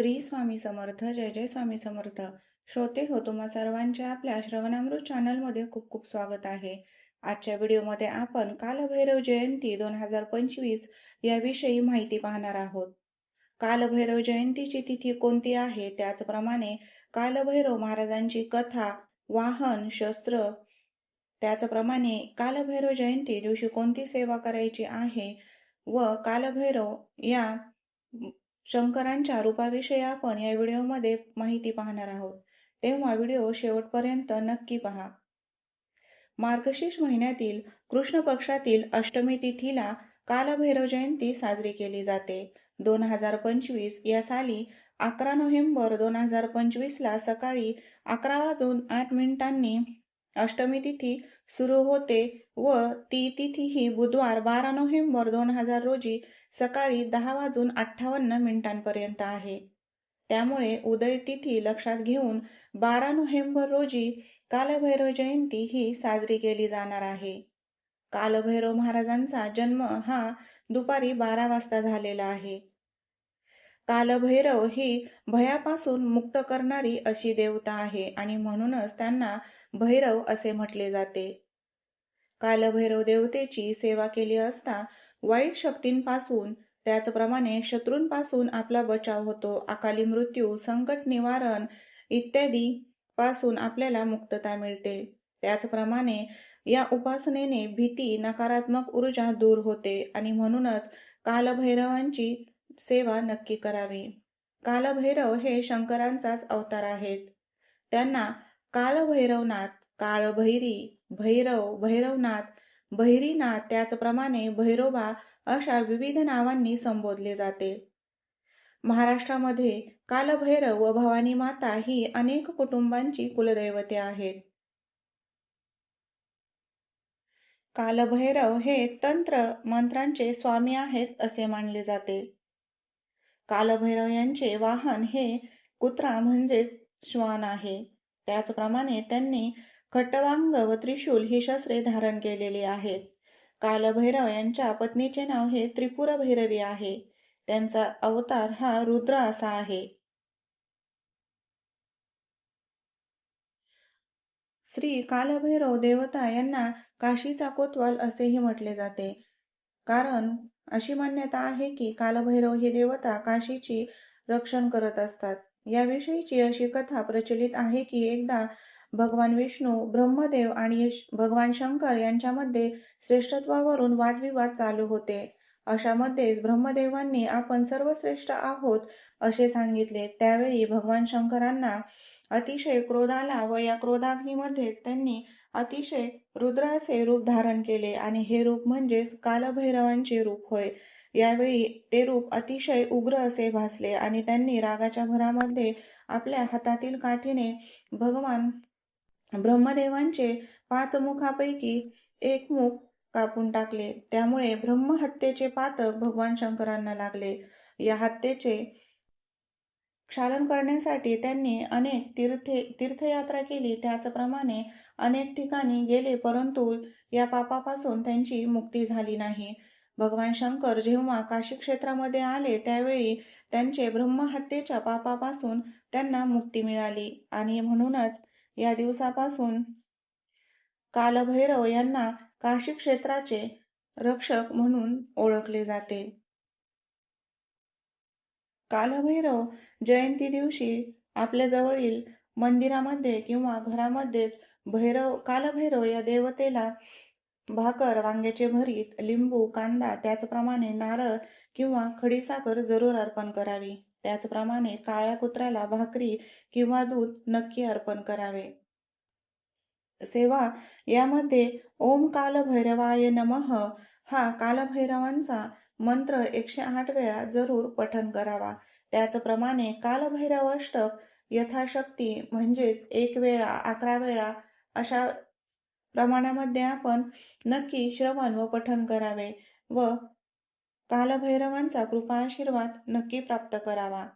श्री स्वामी समर्थ जय जय स्वामी समर्थ. श्रोते हो तुम्हा सर्वांचे आपल्या श्रवणामृत चॅनलमध्ये खूप खूप स्वागत आहे. आजच्या व्हिडिओमध्ये आपण कालभैरव जयंती दोन हजार पंचवीस याविषयी माहिती पाहणार आहोत. कालभैरव जयंतीची तिथी कोणती आहे? त्याचप्रमाणे कालभैरव महाराजांची कथा वाहन शस्त्र त्याचप्रमाणे कालभैरव जयंती दिवशी कोणती सेवा करायची आहे? व कालभैरव या शंकरांच्या रूपाविषयी आपण या व्हिडिओमध्ये माहिती पाहणार आहोत. तेव्हा व्हिडिओ शेवटपर्यंत नक्की पहा. मार्गशीर्ष महिन्यातील कृष्ण पक्षातील अष्टमी तिथीला कालभैरव जयंती साजरी केली जाते. दोन हजार पंचवीस या साली अकरा नोव्हेंबर दोन हजार पंचवीसला सकाळी अकरा वाजून आठ मिनिटांनी अष्टमी तिथी सुरू होते व ती तिथी ही बुधवार बारा नोव्हेंबर दोन हजार रोजी सकाळी दहा वाजून अठ्ठावन्न मिनिटांपर्यंत आहे. त्यामुळे उदय तिथी लक्षात घेऊन बारा नोव्हेंबर रोजी कालभैरव जयंती ही साजरी केली जाणार आहे. कालभैरव महाराजांचा जन्म हा दुपारी बारा वाजता झालेला आहे. कालभैरव ही भयापासून मुक्त करणारी अशी देवता आहे आणि म्हणूनच त्यांना भैरव असे म्हटले जाते. कालभैरव देवतेची सेवा केली असता वाईट शक्तींपासून त्याचप्रमाणे शत्रूंपासून आपला बचाव होतो अकाली मृत्यू संकट निवारण इत्यादी पासून आपल्याला मुक्तता मिळते. त्याचप्रमाणे या उपासनेने भीती नकारात्मक ऊर्जा दूर होते आणि म्हणूनच कालभैरवांची सेवा नक्की करावी. कालभैरव हे शंकरांचाच अवतार आहेत. त्यांना कालभैरवनाथ काळभैरी भैरव भैरवनाथ भैरीनाथ त्याचप्रमाणे भैरोबा अशा विविध नावांनी संबोधले जाते. महाराष्ट्रामध्ये कालभैरव व भवानी माता ही अनेक कुटुंबांची कुलदैवते आहेत. कालभैरव हे तंत्र मंत्रांचे स्वामी आहेत असे मानले जाते. कालभैरव यांचे वाहन हे कुत्रा म्हणजेच श्वान आहे. त्याचप्रमाणे त्यांनी खट्टवांग व त्रिशूल ही शस्त्रे धारण केलेली आहेत. कालभैरव यांच्या पत्नीचे नाव हे त्रिपुरा भैरवी आहे. त्यांचा अवतार हा रुद्र असा आहे. श्री कालभैरव देवता यांना काशीचा कोतवाल असेही म्हटले जाते. कारण अशी मान्यता आहे की कालभैरव ही देवता काशीची रक्षण करत असतात. याविषयीची अशी कथा प्रचलित आहे की एकदा भगवान विष्णू ब्रह्मदेव आणि भगवान शंकर यांच्यामध्ये श्रेष्ठत्वावरून वादविवाद चालू होते. अशामध्येच ब्रह्मदेवांनी आपण सर्वश्रेष्ठ आहोत असे सांगितले. त्यावेळी भगवान शंकरांना अतिशय क्रोधाला व या क्रोधाग्नीमध्येच त्यांनी अतिशय रुद्राचे रूप धारण केले आणि हे रूप म्हणजेच कालभैरवांचे रूप होय. यावेळी ते रूप अतिशय उग्र असे भासले आणि त्यांनी रागाच्या भरामध्ये आपल्या हातातील काठीने भगवान ब्रह्मदेवांचे पाच मुखापैकी एक मुख कापून टाकले. त्यामुळे ब्रह्महत्येचे पातक भगवान शंकरांना लागले. या हत्येचे क्षालन करण्यासाठी त्यांनी अनेक तीर्थे तीर्थयात्रा केली. त्याचप्रमाणे अनेक ठिकाणी गेले परंतु या पापापासून त्यांची मुक्ती झाली नाही. भगवान शंकर जेव्हा काशी क्षेत्रामध्ये आले त्यावेळी त्यांचे ब्रह्महत्येच्या पापापासून त्यांना मुक्ती मिळाली. आणि म्हणूनच या दिवसापासून कालभैरव यांना काशी क्षेत्राचे रक्षक म्हणून ओळखले जाते. कालभैरव जयंती दिवशी आपल्या जवळील मंदिरामध्ये किंवा घरामध्येच भैरव कालभैरव या देवतेला भाकर वांग्याचे भरीत लिंबू कांदा त्याचप्रमाणे नारळ किंवा खडीसाखर जरूर अर्पण करावी. त्याचप्रमाणे काळ्या कुत्र्याला भाकरी किंवा दूध नक्की अर्पण करावे. सेवा यामध्ये ओम कालभैरवाय नमः हा कालभैरवांचा मंत्र एकशे आठ वेळा जरूर पठन करावा. त्याचप्रमाणे कालभैरवाष्टक यथाशक्ती म्हणजेच एक वेळा अकरा वेळा अशा प्रमाणामध्ये आपण नक्की श्रवण व पठन करावे व कालभैरवांचा कृपा आशीर्वाद नक्की प्राप्त करावा.